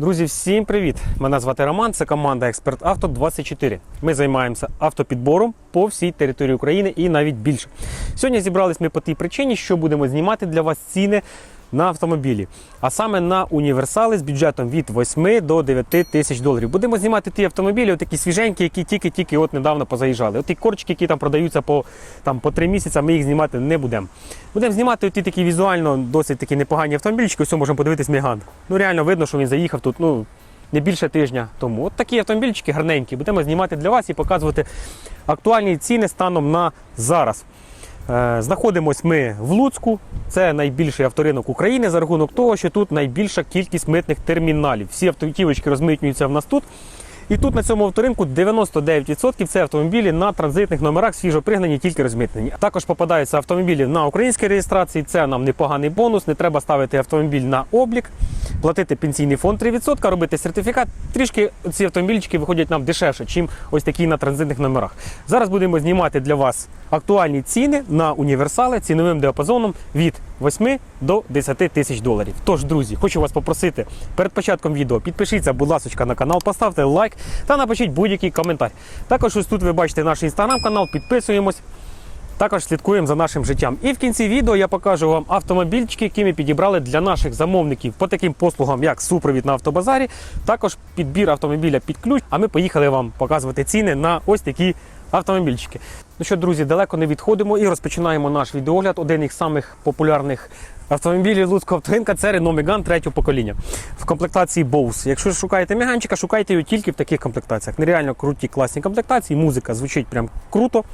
Друзі, всім привіт! Мене звати Роман, це команда Експерт Авто 24. Ми займаємося автопідбором по всій території України і навіть більше. Сьогодні зібрались ми по тій причині, що будемо знімати для вас ціни на автомобілі, а саме на універсали з бюджетом від 8 до 9 тисяч доларів. Будемо знімати ті автомобілі, такі свіженькі, які тільки-тільки от недавно позаїжджали. От ті корчики, які там продаються по там по 3 місяці, ми їх знімати не будемо. Будемо знімати ті такі візуально досить такі непогані автомобільчики. Ось можемо подивитись Меган. Ну реально видно, що він заїхав тут. Ну не більше тижня тому. От такі автомобільчики гарненькі. Будемо знімати для вас і показувати актуальні ціни станом на зараз. Е, Знаходимось ми в Луцьку. Це найбільший авторинок України за рахунок того, що тут найбільша кількість митних терміналів. Всі автівочки розмитнюються в нас тут. І тут на цьому авторинку 99% це автомобілі на транзитних номерах свіжо пригнані, тільки розмитнені. Також попадаються автомобілі на українській реєстрації. Це нам непоганий бонус. Не треба ставити автомобіль на облік, платити пенсійний фонд 3%, робити сертифікат. Трішки ці автомобільчики виходять нам дешевше, ніж ось такі на транзитних номерах. Зараз будемо знімати для вас актуальні ціни на універсали ціновим діапазоном від 8 до 10 тисяч доларів. Тож, друзі, хочу вас попросити перед початком відео підпишіться, будь ласка, на канал, поставте лайк та напишіть будь-який коментар. Також ось тут ви бачите наш інстаграм-канал, підписуємось. Також слідкуємо за нашим життям. І в кінці відео я покажу вам автомобільчики, які ми підібрали для наших замовників по таким послугам, як супровід на автобазарі, також підбір автомобіля під ключ. А ми поїхали вам показувати ціни на ось такі автомобільчики. Ну що, друзі, далеко не відходимо і розпочинаємо наш відеогляд. Один із самих популярних автомобілів Луцького автогинка це Renault Megane третього покоління в комплектації Bose. Якщо шукаєте Меганчика, шукайте його тільки в таких комплектаціях. Нереально круті, класні комплектації, музика звучить прям круто.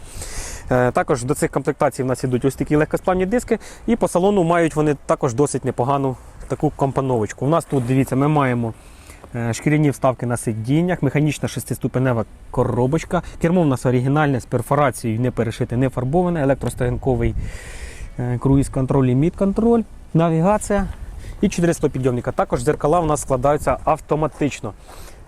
Е, Також до цих комплектацій в нас ідуть ось такі легкосплавні диски, і по салону мають вони також досить непогану таку компоновочку. У нас тут, дивіться, ми маємо шкіряні вставки на сидіннях, механічна шестиступенева коробочка. Кермо в нас оригінальне з перфорацією, не перешите, не фарбоване, електростоянковий е, круїз-контроль і мід-контроль, навігація і 400 підйомника. Також зеркала у нас складаються автоматично.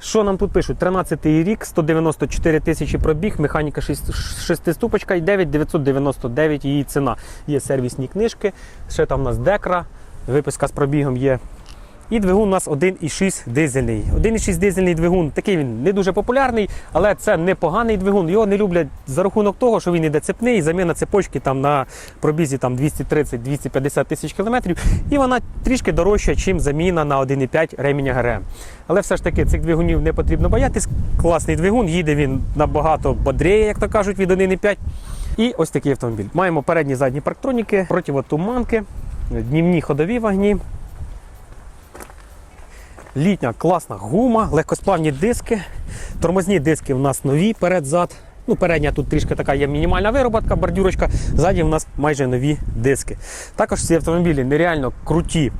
Що нам тут пишуть? 13-й рік, 194 тисячі пробіг, механіка 6 ступочка і 9999 її ціна. Є сервісні книжки, ще там у нас декра, виписка з пробігом є. І двигун у нас 1,6 дизельний. 1,6 дизельний двигун, такий він не дуже популярний, але це непоганий двигун. Його не люблять за рахунок того, що він іде цепний, заміна цепочки там на пробізі там 230-250 тисяч кілометрів. І вона трішки дорожча, ніж заміна на 1,5 реміння ГРМ. Але все ж таки цих двигунів не потрібно боятись. Класний двигун, їде він набагато бодріє, як то кажуть, від 1,5. І ось такий автомобіль. Маємо передні задні парктроніки, противотуманки, днівні ходові вогні. Літня класна гума, легкосплавні диски. Тормозні диски в нас нові перед-зад. Ну, передня тут трішки така є мінімальна вироботка, бордюрочка. Ззаді в нас майже нові диски. Також ці автомобілі нереально круті.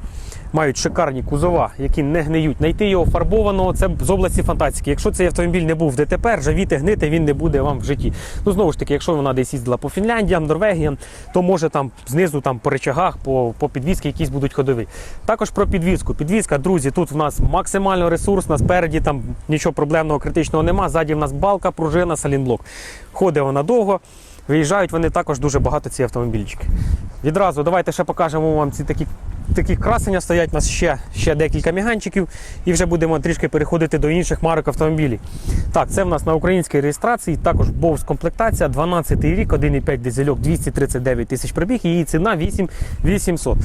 Мають шикарні кузова, які не гниють. Найти його фарбованого це з області фантастики. Якщо цей автомобіль не був в ДТП, ржавіти, гнити, він не буде вам в житті. Ну знову ж таки, якщо вона десь їздила по Фінляндіям, Норвегіям, то може там знизу там по речагах, по, по підвізки якісь будуть ходові. Також про підвізку. Підвізка, друзі, тут в нас максимально ресурсна, спереді там нічого проблемного, критичного нема. Ззаді в нас балка, пружина, салінблок. Ходить вона довго. Виїжджають вони також дуже багато ці автомобільчики. Відразу давайте ще покажемо вам ці такі такі красення стоять у нас ще, ще декілька міганчиків, і вже будемо трішки переходити до інших марок автомобілів. Так, це в нас на українській реєстрації, також Bose комплектація, 12 рік, 1,5 дизельок, 239 тисяч пробіг, її ціна 8800.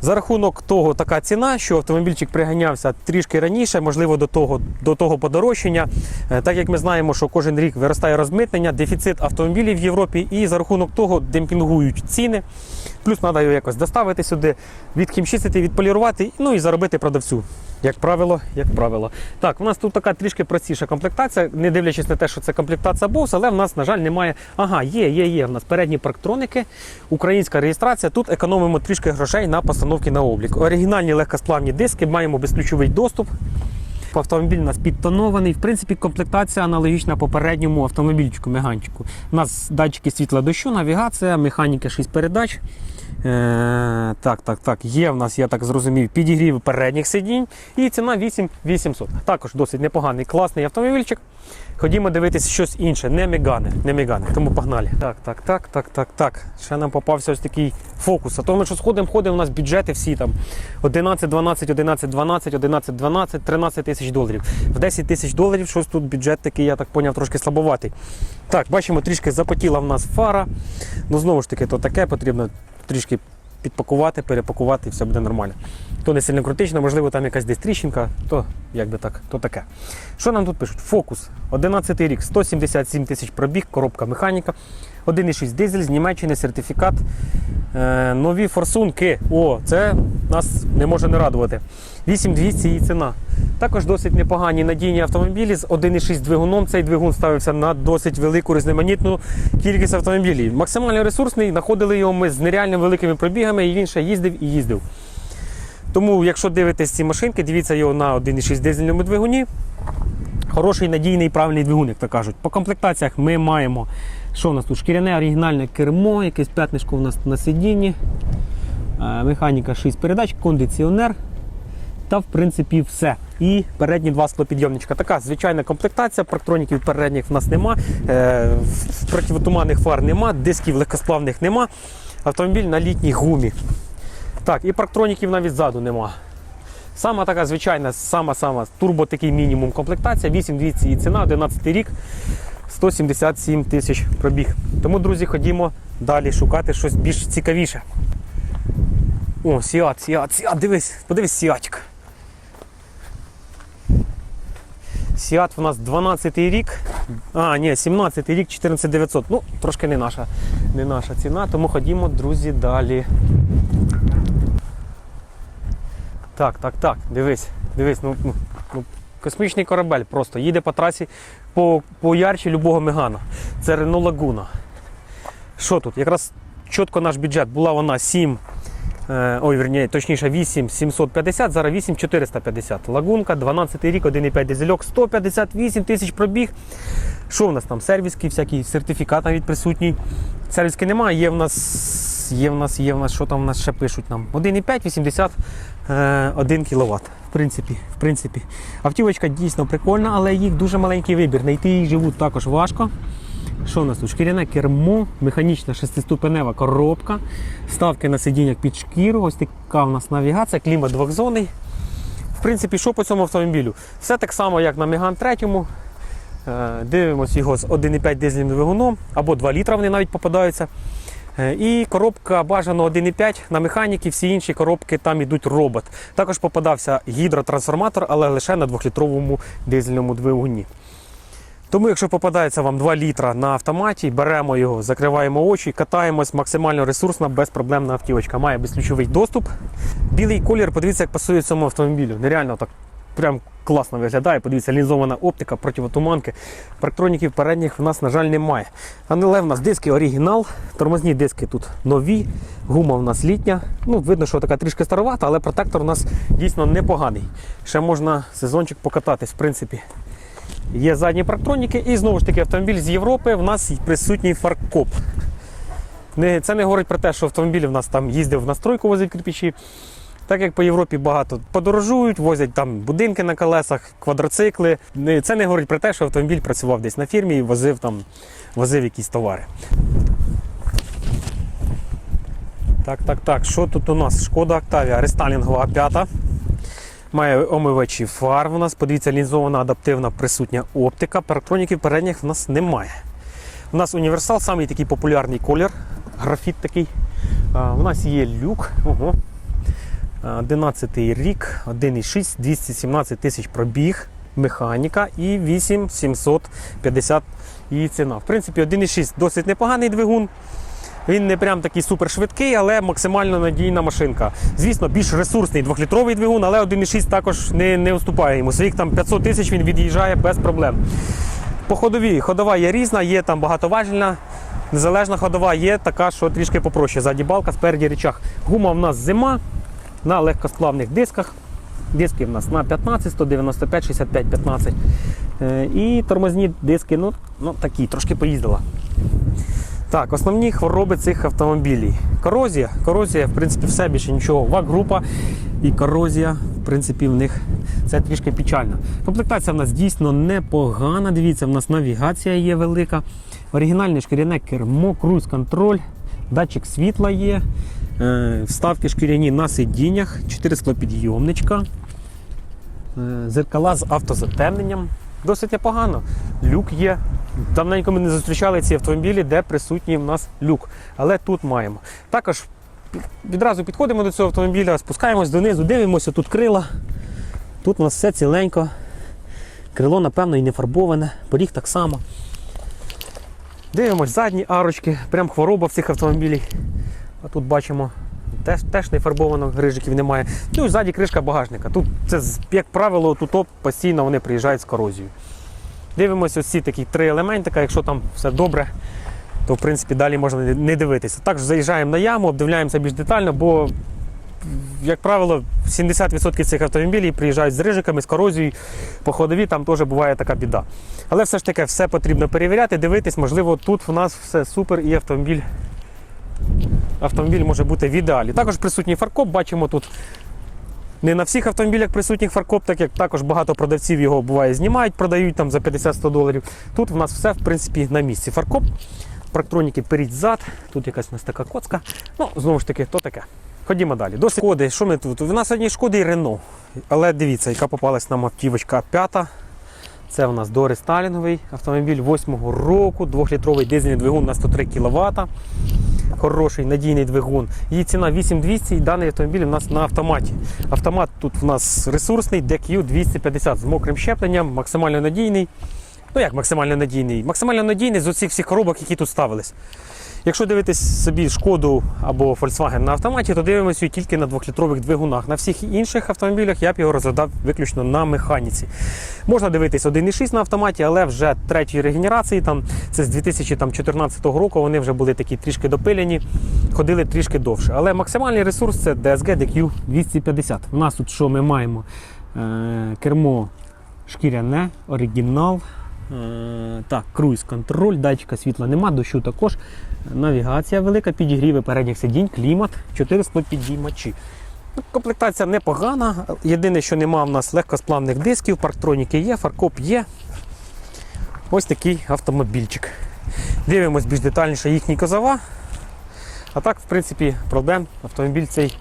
За рахунок того така ціна, що автомобільчик приганявся трішки раніше, можливо, до того, до того подорожчання. Е, Так як ми знаємо, що кожен рік виростає розмитнення, дефіцит автомобілів в Європі, і за рахунок того демпінгують ціни. Плюс треба його якось доставити сюди, відхімчистити, відполірувати, ну і заробити продавцю. Як правило, як правило. Так, у нас тут така трішки простіша комплектація, не дивлячись на те, що це комплектація Bose, але в нас, на жаль, немає. Ага, є, є, є. В нас передні парктроники, українська реєстрація. Тут економимо трішки грошей на постановки на облік. Оригінальні легкосплавні диски, маємо безключовий доступ. Автомобіль у нас підтонований. В принципі, комплектація аналогічна попередньому автомобільчику, меганчику. У нас датчики світла дощу, навігація, механіка 6 передач. Е, так, так, так. Є в нас, я так зрозумів, підігрів передніх сидінь і ціна 8800. Також досить непоганий, класний автомобільчик. Ходімо дивитися щось інше, не мігани, не мігани. Тому погнали. Так, так, так, так, так, так. Ще нам попався ось такий фокус. А то ми що сходимо, ходимо, у нас бюджети всі там 11, 12, 11, 12, 11, 12, 13 тисяч доларів. В 10 тисяч доларів щось тут бюджет такий, я так поняв, трошки слабоватий. Так, бачимо, трішки запотіла в нас фара. Ну знову ж таки, то таке потрібно трішки підпакувати, перепакувати і все буде нормально. То не сильно критично, можливо, там якась десь тріщинка, то як би так, то таке. Що нам тут пишуть? Фокус. 11 рік, 177 тисяч пробіг, коробка механіка, 1,6 дизель з Німеччини, сертифікат. Е, нові форсунки. О, це нас не може не радувати. 8200 її ціна. Також досить непогані надійні автомобілі з 1,6 двигуном. Цей двигун ставився на досить велику різноманітну кількість автомобілів. Максимально ресурсний, знаходили його ми з нереально великими пробігами, і він ще їздив і їздив. Тому, якщо дивитесь ці машинки, дивіться його на 1,6 дизельному двигуні. Хороший, надійний, правильний двигун, як то кажуть. По комплектаціях ми маємо, що у нас тут? Шкіряне оригінальне кермо, якесь п'ятнишко у нас на сидінні, е, механіка 6 передач, кондиціонер. Та в принципі все. І передні два склопідйомничка. Така звичайна комплектація, парктроніків передніх в нас нема, е, противотуманних фар нема, дисків легкосплавних нема. Автомобіль на літній гумі. Так, і парктроніків навіть ззаду нема. Сама така звичайна, сама-сама турбо такий мінімум комплектація, 8200 і ціна, 11 рік, 177 тисяч пробіг. Тому, друзі, ходімо далі шукати щось більш цікавіше. О, Сіат, Сіат, Сіат, дивись, подивись Сіатик. Сіат у нас 12 рік. А, ні, 17 рік, 14900. Ну, трошки не наша, не наша ціна, тому ходімо, друзі, далі. Так, так, так, дивись, дивись, ну, ну, ну космічний корабель просто їде по трасі по, по ярче любого мегана. Це Renault Laguna. Що тут? Якраз чітко наш бюджет. Була вона 7, е, ой, верні, точніше 8 750, зараз 8 450. Лагунка, 12 рік, 1,5 дизельок, 158 тисяч пробіг. Що в нас там? Сервіски, всякі сертифікат навіть присутній. Сервіски немає, є в нас, є в нас, є в нас, що там в нас ще пишуть нам? 1,5, 81 кВт. В принципі, в принципі. Автівочка дійсно прикольна, але їх дуже маленький вибір. Знайти їх живуть також важко. Що у нас тут? Шкіряне кермо, механічна шестиступенева коробка, ставки на сидіннях під шкіру, ось така у нас навігація, клімат двохзонний. В принципі, що по цьому автомобілю? Все так само, як на Меган 3. Е, Дивимося його з 1,5 дизельним двигуном або 2 літра вони навіть попадаються. Е, І коробка бажано 1,5 на механіки, всі інші коробки там йдуть робот. Також попадався гідротрансформатор, але лише на 2-літровому дизельному двигуні. Тому, якщо попадається вам 2 літра на автоматі, беремо його, закриваємо очі, катаємось максимально ресурсна, безпроблемна автівочка. Має безключовий доступ. Білий колір, подивіться, як пасує цьому автомобілю. Нереально так прям класно виглядає. Подивіться, лінзована оптика, противотуманки. Парктроніків передніх в нас, на жаль, немає. Але в нас диски оригінал, тормозні диски тут нові, гума в нас літня. Ну, видно, що така трішки старовата, але протектор у нас дійсно непоганий. Ще можна сезончик покататись, в принципі. Є задні парктроніки і знову ж таки автомобіль з Європи. В нас присутній фаркоп. Це не говорить про те, що автомобіль в нас там їздив на стройку, возить кирпичі. Так як по Європі багато подорожують, возять там будинки на колесах, квадроцикли. Це не говорить про те, що автомобіль працював десь на фірмі і возив там возив якісь товари. Так, так, так. Що тут у нас? Шкода Октавія, рестайлінгова п'ята. Має омивачі фар у нас. Подивіться, лінзована адаптивна присутня оптика. Парктроніків передніх в нас немає. У нас універсал, самий такий популярний колір, графіт такий. У нас є люк. Ого. А, 11 рік, 1,6, 217 тисяч пробіг, механіка і 8750 її ціна. В принципі, 1,6 досить непоганий двигун. Він не прям такий супер швидкий, але максимально надійна машинка. Звісно, більш ресурсний двохлітровий двигун, але 1,6 також не, не уступає йому. Своїх там 500 тисяч він від'їжджає без проблем. По ходовій ходова є різна, є там багатоважільна, незалежна ходова, є така, що трішки попроще. Ззаді балка, спереді речах. Гума в нас зима на легкосплавних дисках. Диски в нас на 15, 195, 65, 15. Е, І тормозні диски, ну, ну такі, трошки поїздила. Так, основні хвороби цих автомобілів. корозія. Корозія, в принципі, все більше нічого. ВАК-група і корозія, в принципі, в них це трішки печально. Комплектація в нас дійсно непогана. Дивіться, в нас навігація є велика. Оригінальне шкіряне кермо, круїз-контроль, датчик світла є, вставки шкіряні на сидіннях, 4 склопідйомничка, е, зеркала з автозатемненням. Досить непогано. Люк є. Давненько ми не зустрічали ці автомобілі, де присутній в нас люк. Але тут маємо. Також відразу підходимо до цього автомобіля, спускаємось донизу, дивимося, тут крила. Тут у нас все ціленько. Крило, напевно, і не фарбоване, поріг так само. Дивимось задні арочки, прям хвороба в цих автомобілів. А тут бачимо, теж, теж не фарбовано, грижиків немає. Ну і ззаді кришка багажника. Тут це, як правило, тут постійно вони приїжджають з корозією. Дивимося ось ці такі три елементика, якщо там все добре, то в принципі далі можна не- дивитися. Також заїжджаємо на яму, обдивляємося більш детально, бо, як правило, 70% цих автомобілів приїжджають з рижиками, з корозією. По ходові там теж буває така біда. Але все ж таки все потрібно перевіряти, дивитись, можливо, тут в нас все супер і автомобіль. Автомобіль може бути в ідеалі. Також присутній фаркоп, бачимо тут не на всіх автомобілях присутній фаркоп, так як також багато продавців його буває знімають, продають там за 50-100 доларів. Тут в нас все в принципі на місці. Фаркоп, парктроніки перед зад, тут якась у нас така коцка. Ну, знову ж таки, то таке. Ходімо далі. До шкоди, що ми тут? У нас одні шкоди і Рено. Але дивіться, яка попалась нам автівочка п'ята. Це у нас дорестайлінговий автомобіль 8-го року, 2-літровий дизельний двигун на 103 кВт. Хороший надійний двигун. Її ціна 8200 і даний автомобіль у нас на автоматі. Автомат тут у нас ресурсний DQ 250 з мокрим щепленням, максимально надійний. Ну як максимально надійний? Максимально надійний з усіх всіх коробок, які тут ставились. Якщо дивитись собі шкоду або Volkswagen на автоматі, то дивимося її тільки на 2-літрових двигунах. На всіх інших автомобілях я б його розглядав виключно на механіці. Можна дивитись 1.6 на автоматі, але вже третьої регенерації, там, це з 2014 року, вони вже були такі трішки допилені, ходили трішки довше. Але максимальний ресурс це DSG DQ 250. У нас тут що ми маємо? Е, кермо шкіряне, оригінал. Е, так, круїз контроль, датчика світла нема, дощу також. Навігація велика, підігріви передніх сидінь, клімат, 4 склопідіймачі. Ну, Комплектація непогана. Єдине, що нема в нас легкосплавних дисків, парктроніки є, фаркоп є. Ось такий автомобільчик. Дивимось більш детальніше їхні козова. А так, в принципі, проблем автомобіль цей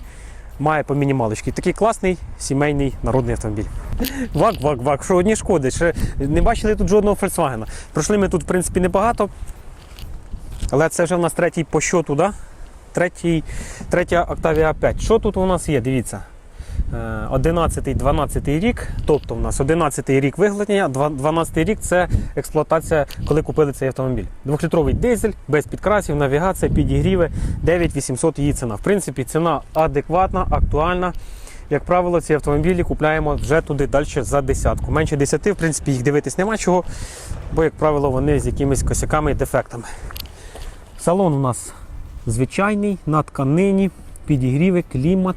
має по мінімалочці. Такий класний сімейний народний автомобіль. Вак, вак, вак, що одні шкоди. Ще не бачили тут жодного Volkswagen. Пройшли ми тут, в принципі, небагато. Але це вже в нас третій по щоту, да? третій, третя Octavia 5. Що тут у нас є? Дивіться. 11-12 рік, тобто у нас 11 рік виготовлення, 12 рік це експлуатація, коли купили цей автомобіль. Двохлітровий дизель, без підкрасів, навігація, підігріви, 9800 її ціна. В принципі, ціна адекватна, актуальна. Як правило, ці автомобілі купляємо вже туди далі за десятку. Менше 10, в принципі, їх дивитись нема чого, бо, як правило, вони з якимись косяками і дефектами. Салон у нас звичайний, на тканині, підігріви, клімат,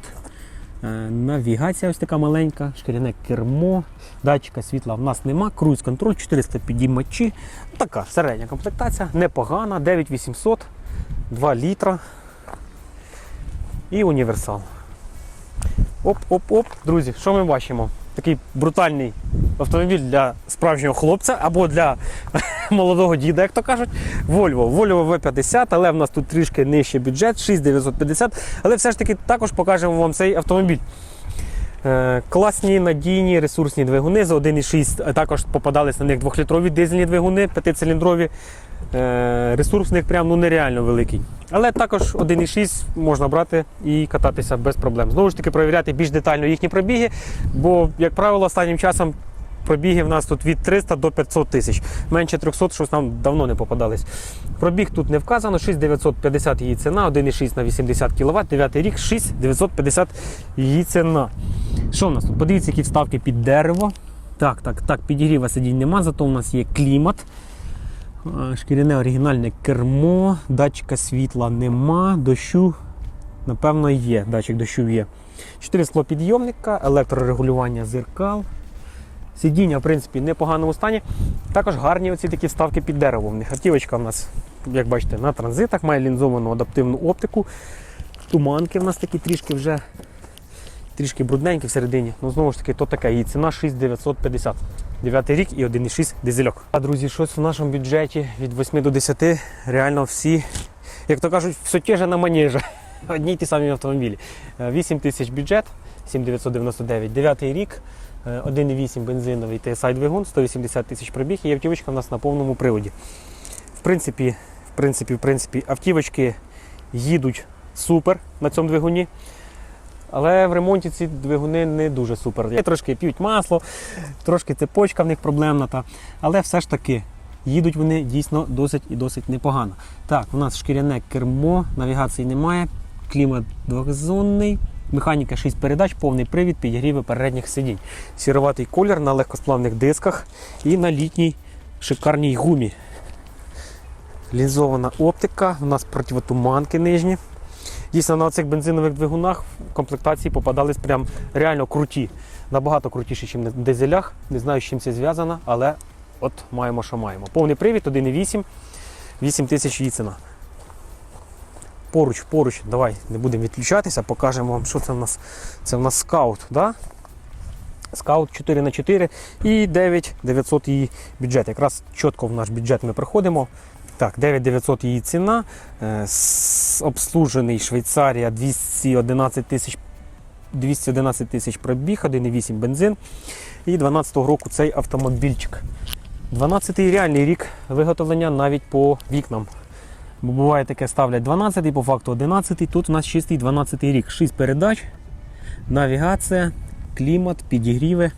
е, навігація ось така маленька, шкіряне кермо, датчика світла в нас нема, круїз контроль, 400 підіймачі. Така середня комплектація, непогана, 9800, 2 літра і універсал. Оп-оп-оп, друзі, що ми бачимо? Такий брутальний автомобіль для справжнього хлопця або для молодого діда, як то кажуть. Volvo. Volvo V50, але в нас тут трішки нижчий бюджет, 6950. Але все ж таки також покажемо вам цей автомобіль. Е, Класні, надійні, ресурсні двигуни за 1,6. а Також попадались на них 2-літрові дизельні двигуни, 5-циліндрові. Е, Ресурс в них прям ну, нереально великий. Але також 1,6 можна брати і кататися без проблем. Знову ж таки, перевіряти більш детально їхні пробіги, бо, як правило, останнім часом пробіги в нас тут від 300 до 500 тисяч. Менше 300 щось нам давно не попадались. Пробіг тут не вказано, 6950 її ціна, 1,6 на 80 кВт, 9 рік, 6950 її ціна. Що в нас тут? Подивіться, які вставки під дерево. Так, так, так, підігріва сидінь нема, зато у нас є клімат. Шкіряне оригінальне кермо, датчика світла нема, дощу, напевно, є. Датчик дощу є. 4 склопідйомника, електрорегулювання зеркал. Сидіння, в принципі, в непоганому стані. Також гарні оці такі вставки під дерево. В них автівочка в нас, як бачите, на транзитах, має лінзовану адаптивну оптику. Туманки в нас такі трішки вже трішки брудненькі всередині. Ну знову ж таки, то таке. Її ціна 6950. 9 рік і 1,6 дизельок. А друзі, щось в нашому бюджеті від 8 до 10 реально всі, як то кажуть, все те же на манежа. Одні й ті самі автомобілі. Е, 8 тисяч бюджет, 7999, 9 рік, е, 1,8 бензиновий TSI двигун, 180 тисяч пробіг і автівочка в нас на повному приводі. В принципі, в принципі, в принципі, автівочки їдуть супер на цьому двигуні. Але в ремонті ці двигуни не дуже супер. Є Трошки п'ють масло, трошки цепочка в них проблемна. Та. Але все ж таки їдуть вони дійсно досить і досить непогано. Так, у нас шкіряне кермо, навігації немає, клімат двохзонний, механіка 6 передач, повний привід, підігріви передніх сидінь. Сіроватий колір на легкосплавних дисках і на літній шикарній гумі. Лінзована оптика, у нас противотуманки нижні. Дійсно, на цих бензинових двигунах в комплектації попадались прям реально круті. Набагато крутіші, ніж на дизелях. Не знаю, з чим це зв'язано, але от маємо, що маємо. Повний привід 1,8, 8 тисяч її ціна. Поруч, поруч, давай не будемо відключатися, покажемо вам, що це в нас. Це в нас скаут. Да? Скаут 4х4 і 9900 її бюджет. Якраз чітко в наш бюджет ми проходимо. Так, 9900 її ціна. Е, Обслужений Швейцарія 211 тисяч 211 тисяч пробіг, 1,8 бензин. І 12-го року цей автомобільчик. 12-й реальний рік виготовлення навіть по вікнам. Бо буває таке ставлять 12-й, по факту 11-й. Тут у нас чистий 12-й рік. 6 передач, навігація, клімат, підігріви.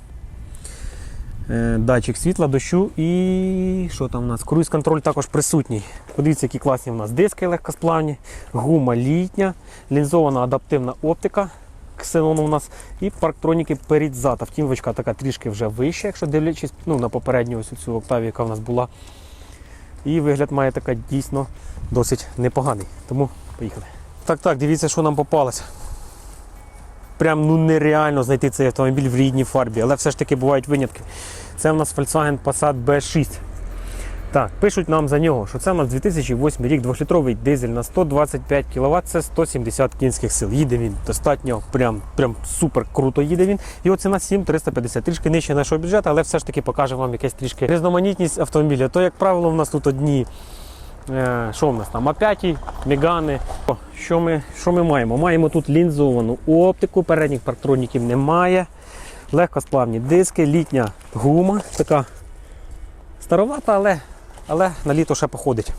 Е, датчик світла, дощу і що там у нас? Круїз-контроль також присутній. Подивіться, які класні у нас диски легкосплавні, гума літня, лінзована адаптивна оптика. Ксенон у нас і парктроніки перед зад. Автівочка така трішки вже вища, якщо дивлячись ну, на попередню ось цю октавію, яка в нас була. І вигляд має така дійсно досить непоганий. Тому поїхали. Так, так, дивіться, що нам попалося. Прям ну нереально знайти цей автомобіль в рідній фарбі, але все ж таки бувають винятки. Це в нас Volkswagen Passat B6. Так, пишуть нам за нього, що це у нас 2008 рік, 2-літровий дизель на 125 кВт, це 170 кінських сил. Їде він достатньо, прям, прям супер круто їде він. Його ціна 7350, трішки нижче нашого бюджету, але все ж таки покаже вам якесь трішки різноманітність автомобіля. То, як правило, у нас тут одні. е, Що в нас там? А5, Мегани. Що ми, що ми маємо? Маємо тут лінзовану оптику, передніх парктроніків немає. Легкосплавні диски, літня гума, така старовата, але, але на літо ще походить.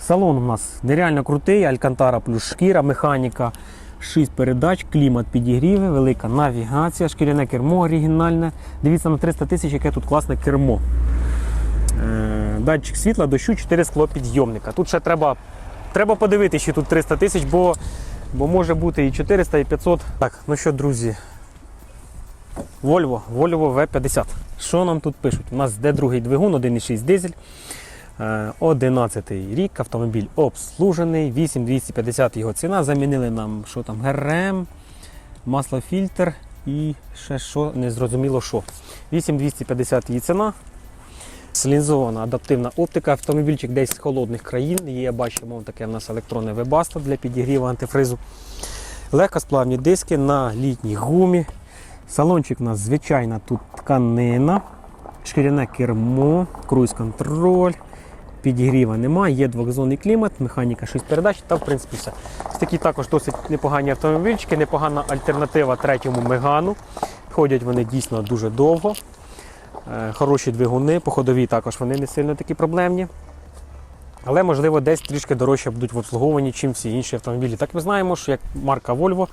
Салон у нас нереально крутий, алькантара плюс шкіра, механіка, 6 передач, клімат підігріви, велика навігація, шкіряне кермо оригінальне. Дивіться на 300 тисяч, яке тут класне кермо. Е, Датчик світла, дощу, 4 склопідйомника. Тут ще треба, треба подивитися, чи тут 300 тисяч, бо, бо може бути і 400, і 500. Так, ну що, друзі, Volvo, Volvo V50. Що нам тут пишуть? У нас де другий двигун, 1,6 дизель. Е, 11 рік, автомобіль обслужений, 8250 його ціна. Замінили нам що там, ГРМ, маслофільтр і ще що, не зрозуміло що. 8250 її ціна. Слінзована адаптивна оптика, автомобільчик десь з холодних країн. Є, бачимо, таке в нас електронне вебасто для підігріву антифризу. Легкосплавні диски на літній гумі. Салончик у нас звичайна тут тканина, шкіряне кермо, круїз-контроль, підігріва немає, є двохзонний клімат, механіка 6 передач та в принципі все. Такі також досить непогані автомобільчики, непогана альтернатива третьому мегану. Ходять вони дійсно дуже довго. Е, Хороші двигуни, по ходовій також вони не сильно такі проблемні. Але, можливо, десь трішки дорожче будуть в обслуговуванні, чим всі інші автомобілі. Так ми знаємо, що як марка Volvo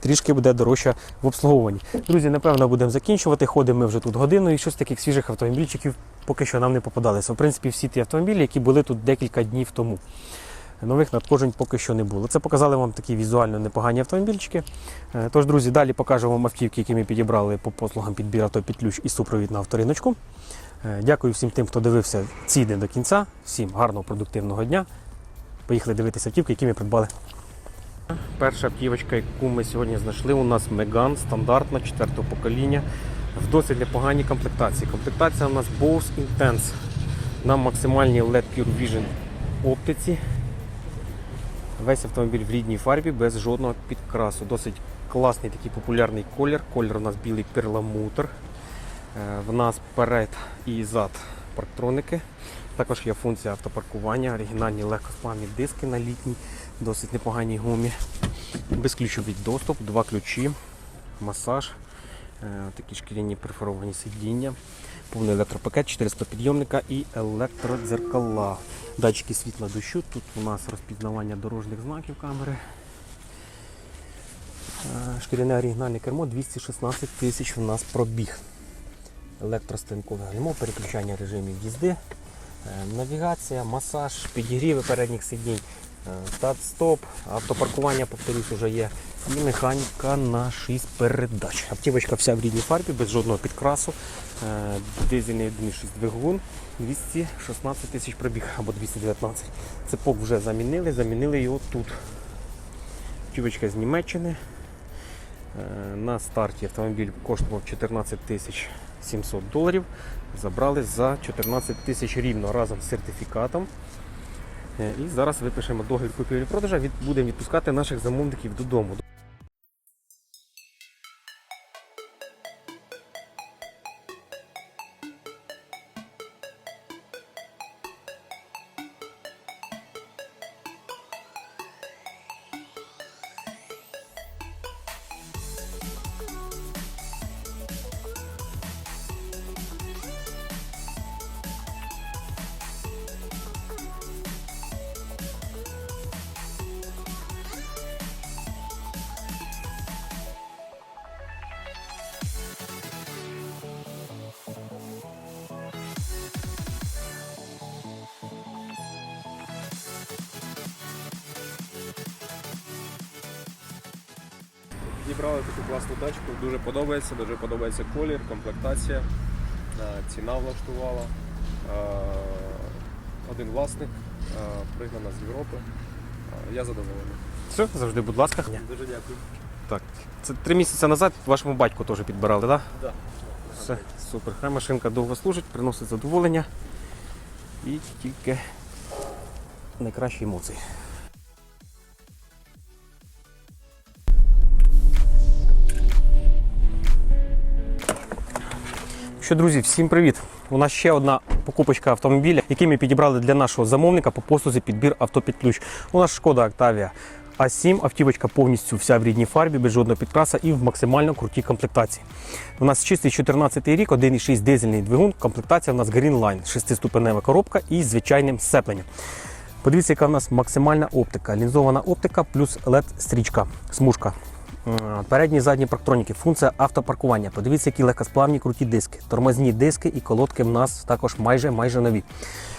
трішки буде дорожча в обслуговуванні. Друзі, напевно, будемо закінчувати. Ходимо ми вже тут годину і щось таких свіжих автомобільчиків поки що нам не попадалося. В принципі, всі ті автомобілі, які були тут декілька днів тому. Нових надходжень поки що не було. Це показали вам такі візуально непогані автомобільчики. Е, Тож, друзі, далі покажу вам автівки, які ми підібрали по послугам підбір авто під ключ і супровід на авториночку. Е, Дякую всім тим, хто дивився ці дні до кінця. Всім гарного продуктивного дня. Поїхали дивитися автівки, які ми придбали. Перша автівочка, яку ми сьогодні знайшли, у нас Megane стандартна 4 покоління в досить непоганій комплектації. Комплектація у нас Bose Intense на максимальній LED Pure Vision оптиці. Весь автомобіль в рідній фарбі без жодного підкрасу. Досить класний такий популярний колір. Колір у нас білий перламутр. Е, В нас перед і зад парктроники. Також є функція автопаркування, оригінальні легкосплавні диски на літній, досить непоганій гумі. Безключовий доступ, два ключі, масаж, е, такі шкіряні перфоровані сидіння, повний електропакет, 400 підйомника і електродзеркала. Датчики світла дощу. Тут у нас розпізнавання дорожніх знаків камери. Е, Шкіряне оригінальне кермо 216 тисяч у нас пробіг. Електростанкове гальмо, переключання режимів їзди, е, навігація, масаж, підігріви передніх сидінь, е, старт-стоп, автопаркування, повторюсь, вже є. І механіка на 6 передач. Автівочка вся в рідній фарбі, без жодного підкрасу. Е, Дизельний 1.6 двигун, 216 тисяч пробіг або 219. Цепок вже замінили, замінили його тут. Автівочка з Німеччини. На старті автомобіль коштував 14 тисяч 700 доларів. Забрали за 14 тисяч рівно разом з сертифікатом. Е, І зараз випишемо договір купівлі-продажа, будемо відпускати наших замовників додому. Зібрали таку класну тачку, дуже подобається, дуже подобається колір, комплектація, Е, ціна влаштувала. Е, Один власник, е, пригнана з Європи. Я задоволений. Все, завжди, будь ласка. Дуже дякую. Так, це три місяці назад вашому батьку теж підбирали, так? Да. Все, супер. Хай машинка довго служить, приносить задоволення і тільки найкращі емоції. Що, друзі, всім привіт! У нас ще одна покупочка автомобіля, який ми підібрали для нашого замовника по послузі підбір авто під ключ. У нас шкода Octavia А7, автівочка повністю вся в рідній фарбі, без жодного підкраса і в максимально крутій комплектації. У нас чистий 14 рік, 1,6 дизельний двигун, комплектація у нас Green Line, 6-ступенева коробка і звичайним сцепленням. Подивіться, яка в нас максимальна оптика. Лінзована оптика плюс LED-стрічка, смужка. М, Передні і задні парктроніки, функція автопаркування. Подивіться, які легкосплавні круті диски. Тормозні диски і колодки в нас також майже майже нові.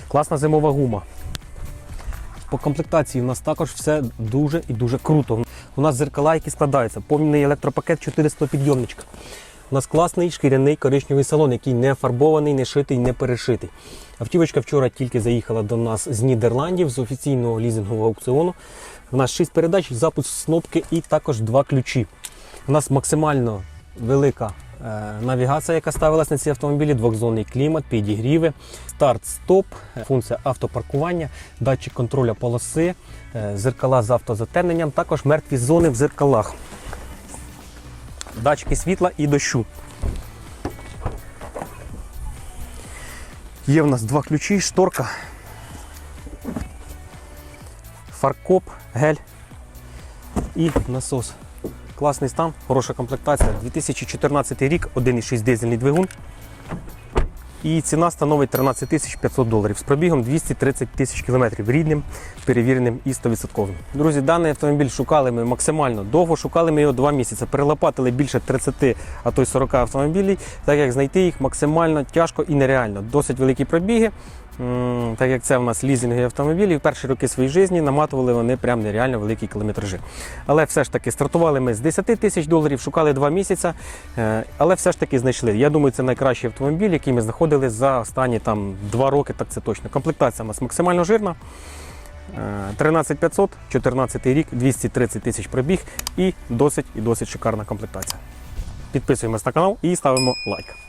Класна зимова гума. По комплектації у нас також все дуже і дуже круто. У нас зеркала, які складаються, повний електропакет 400 підйомничка. У нас класний шкіряний коричневий салон, який не фарбований, не шитий, не перешитий. Автівочка вчора тільки заїхала до нас з Нідерландів з офіційного лізингового аукціону. У нас 6 передач, запуск кнопки і також два ключі. У нас максимально велика е, навігація, яка ставилась на ці автомобілі, двохзонний клімат, підігріви, старт-стоп, е, функція автопаркування, датчик контроля полоси, е, зеркала з автозатемненням, також мертві зони в зеркалах, датчики світла і дощу. Є в нас два ключі, шторка, фаркоп, гель і насос. Класний стан, хороша комплектація. 2014 рік, 1,6 дизельний двигун. І ціна становить 13 тисяч 500 доларів з пробігом 230 тисяч кілометрів рідним, перевіреним і 100%. Друзі, даний автомобіль шукали ми максимально довго, шукали ми його 2 місяці. Перелопатили більше 30, а то й 40 автомобілів, так як знайти їх максимально тяжко і нереально. Досить великі пробіги. Так як це в нас лізингові автомобілі, в перші роки своєї житті наматували вони прям нереально великі кілометражі. Але все ж таки стартували ми з 10 тисяч доларів, шукали 2 місяці, е, але все ж таки знайшли. Я думаю, це найкращий автомобіль, який ми знаходили за останні там 2 роки, так це точно. Комплектація у нас максимально жирна. Е, 13500, 14 рік, 230 тисяч пробіг і досить і досить шикарна комплектація. Підписуємось на канал і ставимо лайк.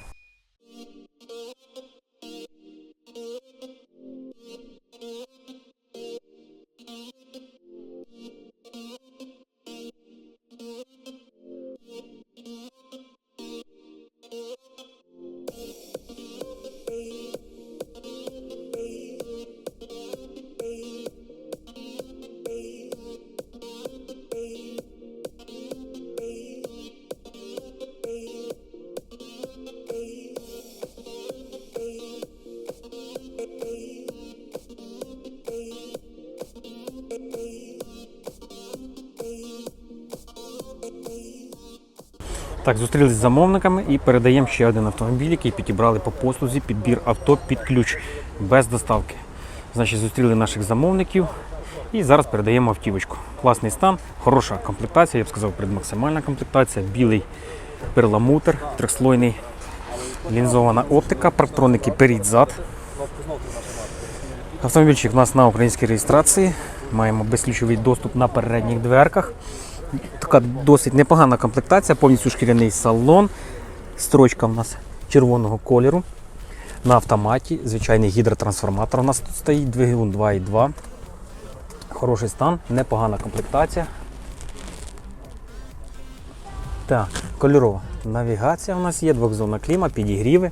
Так, зустрілися з замовниками і передаємо ще один автомобіль, який підібрали по послузі підбір авто під ключ без доставки. Значить, зустріли наших замовників і зараз передаємо автівочку. Класний стан, хороша комплектація, я б сказав, предмаксимальна комплектація, білий перламутр, трьохслойний, лінзована оптика, парктроники перед-зад. Автомобільчик у нас на українській реєстрації. Маємо безключовий доступ на передніх дверках. Така досить непогана комплектація, повністю шкіряний салон. Строчка у нас червоного кольору. На автоматі. Звичайний гідротрансформатор у нас тут стоїть, двигун 2.2. Хороший стан, непогана комплектація. Так, кольорова навігація у нас є, двохзонна кліма, підігріви.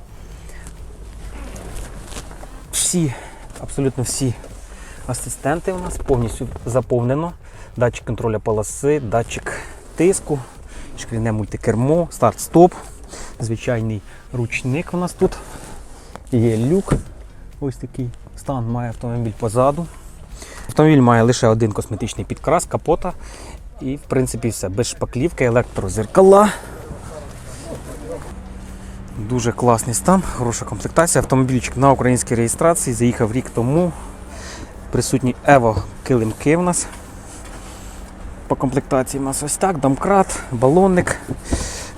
Всі, абсолютно всі асистенти у нас повністю заповнено. Датчик контроля полоси, датчик тиску, шкіряне мультикермо, старт-стоп, звичайний ручник у нас тут. Є люк. Ось такий стан має автомобіль позаду. Автомобіль має лише один косметичний підкрас, капота. І, в принципі, все. Без шпаклівки, електрозеркала. Дуже класний стан, хороша комплектація. Автомобільчик на українській реєстрації заїхав рік тому. Присутні Evo килимки в нас. По комплектації в нас ось так, домкрат, балонник.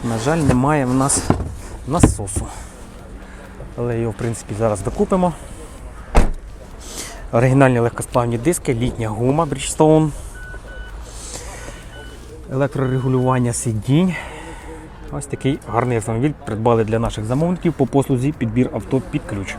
На жаль, немає в нас насосу. Але його, в принципі, зараз докупимо. Оригінальні легкосплавні диски, літня гума Bridgestone. Електрорегулювання сидінь. Ось такий гарний автомобіль придбали для наших замовників по послузі підбір авто під ключ.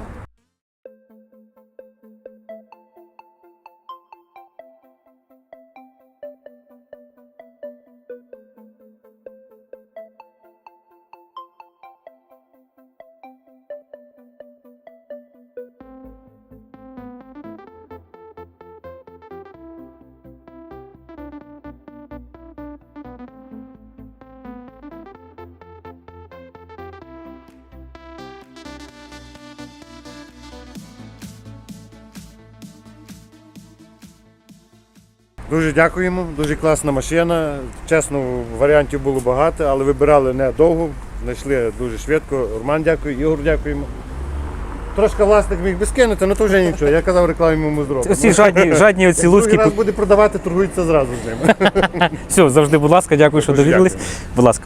Дуже дякуємо, дуже класна машина. Чесно, варіантів було багато, але вибирали не довго, знайшли дуже швидко. Роман дякую, Ігор дякуємо. Трошки власник міг би скинути, але то вже нічого. Я казав, рекламі йому зробимо. Оці жадні, жадні оці луцькі. раз буде продавати, торгується зразу з ними. Все, завжди, будь ласка, дякую, що довірились. Будь ласка.